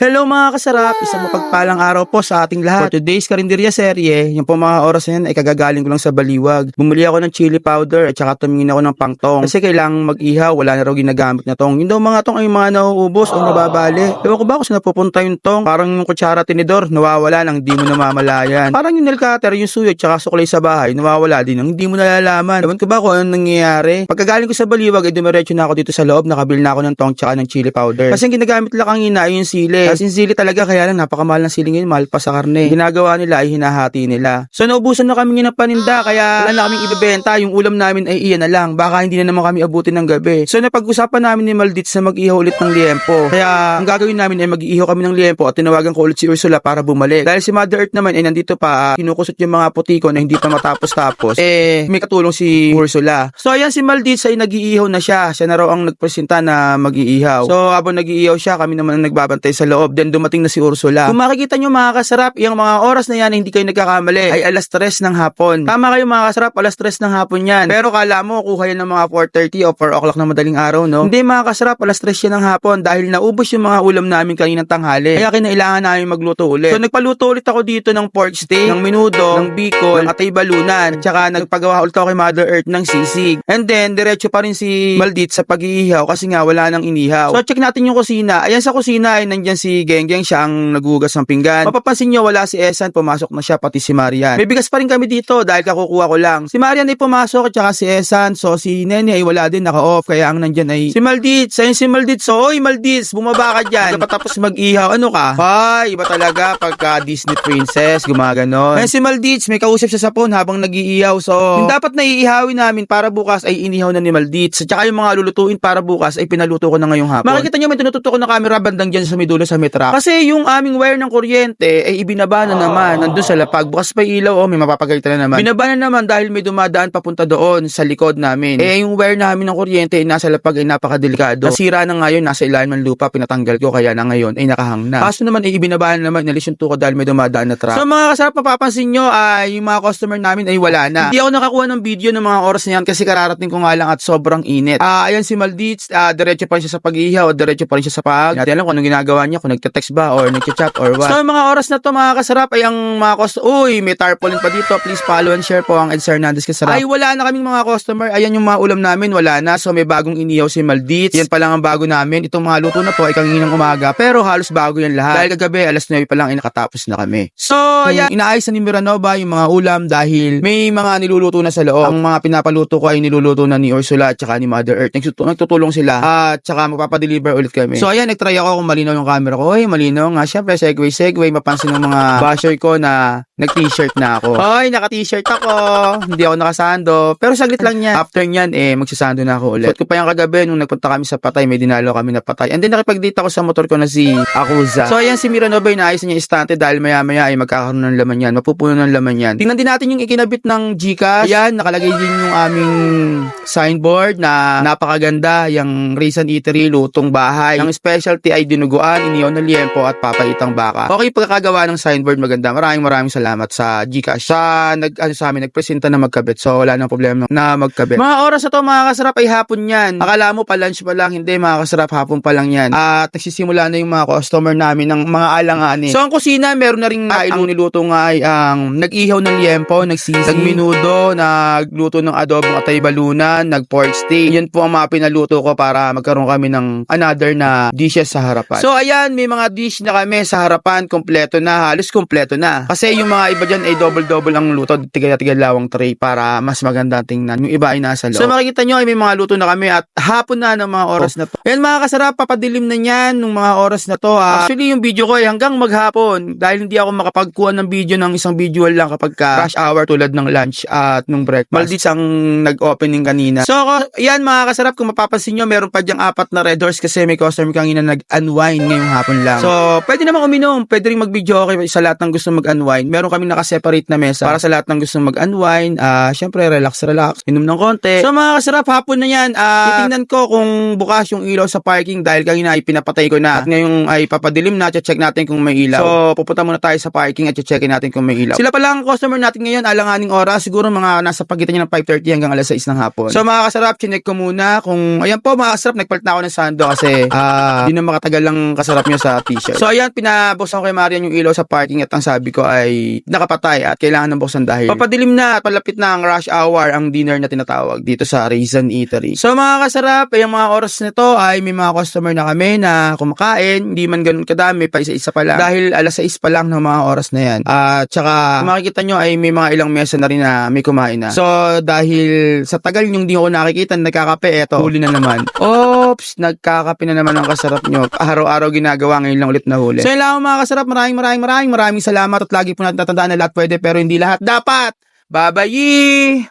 Hello mga kasarap, isang mapagpalang araw po sa ating lahat. For today's Karinderya serye, yung po mga oras na yan ay kagagaling ko lang sa baliwag. Bumili ako ng chili powder at saka tumingin ako ng pangtong. Kasi kailangang mag-ihaw, wala na raw ginagamit na tong. Yung daw mga tong ay mga nauubos o nababali. Ewan ko ba kung saan napupunta yung tong? Parang yung kutsara tinidor, nawawala lang, hindi mo namamalayan. Parang yung nail cutter, yung suyo, at saka suklay sa bahay, nawawala din, hindi mo nalalaman. Ewan ko ba kung anong nangyayari? Pagkagaling ko sa baliwag, ay dumiretso na ako dito sa loob, nakabil na ako ng tong tsaka ng chili powder. Kasi ang ginagamit lang kanina ay yung sili. Yung sili talaga, kaya lang napakamahal ng sili ngayon, mahal pa sa karne. Ginagawa nila ay hinahati nila. So naubusan na kami ng paninda, kaya wala na kaming ibebenta. Yung ulam namin ay iyan na lang. Baka hindi na naman kami abutin ng gabi. So napag-usapan namin ni Maldit sa mag-ihaw ulit ng liempo. Kaya ang gagawin namin ay mag-ihaw kami ng liempo at tinawagan ko ulit si Ursula para bumalik. Dahil si Mother Earth naman ay nandito pa, ah, kinukusot yung mga putiko na hindi pa matapos-tapos. Eh, may katulong si Ursula. So ayan si Maldit ay nag-iihaw na siya. Siya na raw ang nagpresenta na mag-iihaw. So habang nag-iihaw siya, kami naman ang nagbabantay sa loob. Then dumating na si Ursula. Kung makikita nyo mga kasarap, yung mga oras na yan, hindi kayo nagkakamali, ay alas 3 ng hapon. Tama kayo mga kasarap, alas 3 ng hapon yan. Pero kala mo, kuha yan ng mga 4.30 o 4 o'clock ng madaling araw, no? Hindi mga kasarap, alas 3 yan ng hapon dahil naubos yung mga ulam namin kaninang tanghali. Kaya kinailangan namin magluto ulit. So nagpaluto ulit ako dito ng pork steak, ng minudo, ng bicol, ng atay balunan, tsaka nagpagawa ulit ako kay Mother Earth ng sisig. And then, diretso pa rin si Maldit sa pag-iihaw kasi nga wala nang inihaw. So check natin yung kusina. Ayan sa kusina ay nandyan si Genggeng, siya ang nagugas ng pinggan. Mapapansin nyo, wala si Esan, pumasok na siya, pati si Marian. May bigas pa rin kami dito dahil kakukuha ko lang. Si Marian ay pumasok at saka si Esan, so si Nene ay wala din, naka-off, kaya ang nandyan ay si Maldit. Sayang si Maldit, so oy Maldit, bumaba ka dyan. Tapos mag-ihaw, ano ka? Ay, iba talaga pagka Disney princess, gumaganon. Ayan si Maldit, may kausap siya sa phone habang nag-iihaw, so yung dapat na iihawin namin para bukas ay inihaw na ni Maldit. At saka yung mga lulutuin para bukas ay pinaluto ko na ngayong hapon. Makikita nyo may tinututok ko na camera bandang dyan sa may dulo sa may truck. Kasi yung aming wire ng kuryente ay ibinaba na naman nandun sa lapag. Bukas pa ilaw, oh, may mapapagalitan na naman. Binaba na naman dahil may dumadaan papunta doon sa likod namin. Eh yung wire namin ng kuryente ay nasa lapag ay napakadelikado. Nasira na ngayon, nasa ilalim ng lupa, pinatanggal ko kaya na ngayon ay nakahang na. Kaso naman ay ibinaba na naman, inalis yung tuko dahil may dumadaan na truck. So mga kasarap, mapapansin nyo ay yung mga customer namin ay wala na. Hindi ako nakakuha ng video ng mga oras na yan kasi kararating ko nga lang at sobrang init. Ah, ayan si Malditz, ah, diretso pa rin siya sa pag-ihaw, diretso pa rin siya sa pag. Hindi alam kung anong ginagawa niya, kung nagte-text ba or nagchat or what. So, yung mga oras na to mga kasarap ay ang mga customer, uy, may tarpaulin pa dito, please follow and share po ang Ed Hernandez kasarap. Ay, wala na kaming mga customer, ayan yung mga ulam namin, wala na. So, may bagong inihaw si Malditz. Yan pa lang ang bago namin. Itong mga luto na to ay kanginang umaga, pero halos bago yan lahat. Dahil kagabi, alas 9 pa lang ay nakatapos na kami. So, ayan, inaayos na ni Miranova yung mga ulam dahil may mga niluluto na sa loob. Ang mga pinapaluto ko ay niluluto na ni Ursula at saka ni Mother Earth. Nagtutu- Nagtutulong sila at saka magpapadeliver ulit kami. So, ayan, nagtry ako kung malinaw yung camera ko. Ay, malinaw nga. Syempre, segue, segue. Mapansin ng mga basher ko na nag-t-shirt na ako. Hoy, naka-t-shirt ako. Hindi ako nakasando. Pero saglit lang yan. After nyan, eh, magsasando na ako ulit. Suot ko pa yung kagabi nung nagpunta kami sa patay. May dinalo kami na patay. And then, nakipag-date ako sa motor ko na si Akuza. So, ayan, si Miranova, inaayos niya istante dahil maya-maya ay magkakaroon ng laman yan. Mapupuno ng laman yan. Tingnan din natin yung ikinabit ng Gcash. Ayan, nakalagay din yung aming signboard na napakaganda. Yung Raisin Eatery, lutong bahay. Ang specialty ay dinuguan, iniyaw na liempo at papaitang baka. Okay, pagkakagawa ng signboard, maganda. Maraming maraming salamat sa Gcash. Sa, nag, ano, sa amin, nagpresenta na magkabit. So, wala nang problema na magkabit. Mga oras na to, mga kasarap, ay hapon yan. Akala mo pa lunch pa lang. Hindi, mga kasarap, hapon pa lang yan. At nagsisimula na yung mga customer namin ng mga alanganin. So, ang kusina, meron na rin kain. Ang niluto nga ay ang nag-ihaw ng liempo, nagsisi, nagminudo, nagluto ng adobong atay balunan, nag-pork steak. Yan po ang mga pinaluto ko para magkaroon kami ng another na dishes sa harapan. So, ayan, may mga dish na kami sa harapan, kompleto na, halos kompleto na. Kasi yung mga iba dyan ay double-double ang luto, tiga-tiga lawang tray para mas maganda tingnan. Yung iba ay nasa loob. So, makikita nyo ay may mga luto na kami at hapon na ng mga oras na to. Ayan mga kasarap, papadilim na yan ng mga oras na to. ah. Actually, yung video ko ay hanggang maghapon dahil hindi ako makapagkuha ng video ng isang visual lang kapag ka rush hour tulad ng lunch at nung breakfast. Maldits ang nag-opening kanina. So, yan mga kasarap, kung mapapansin nyo, meron pa dyang apat na red doors kasi may customer kanina nag-unwind ngayong hapon lang. So, pwede naman uminom. Pwede rin mag-video okay sa lahat ng gusto mag-unwind. Meron kaming nakaseparate na mesa para sa lahat ng gusto mag-unwind. Ah, syempre, relax, relax. Inom ng konti. So, mga kasarap, hapon na yan. Ah, titingnan ko kung bukas yung ilaw sa parking dahil kanina ay pinapatay ko na. At ngayong ay papadilim na, check natin kung may ilaw. So, pupunta muna tayo sa parking at checkin natin kung may ilaw. Sila pala ang customer natin ngayon, alanganing oras. Siguro mga nasa pagitan niya ng 5.30 hanggang alas 6 ng hapon. So, mga kasarap, chinek ko muna kung, ayan po, mga kasarap, nagpalit na ako ng sando kasi, ah, di na makatagal lang kasarap nyo sa t-shirt. So ayan, pinabuksan ko kay Marian yung ilaw sa parking at ang sabi ko ay nakapatay at kailangan ng buksan dahil papadilim na at palapit na ang rush hour ang dinner na tinatawag dito sa Raisin Eatery. So mga kasarap, ay ang mga oras nito ay may mga customer na kami na kumakain, hindi man ganun kadami, pa isa-isa pa lang. Dahil alas 6 pa lang ng mga oras na yan. At tsaka makikita nyo ay may mga ilang mesa na rin na may kumain na. So dahil sa tagal yung di ko nakikita nagkakape, eto, huli na naman. Oops, nagkakape na naman ang kasarap nyo. Araw-araw ginagawa ngayon lang ulit na huli. So yun lang mga kasarap, maraming maraming maraming maraming salamat at lagi po natin tatandaan na lahat pwede pero hindi lahat dapat. Babayi!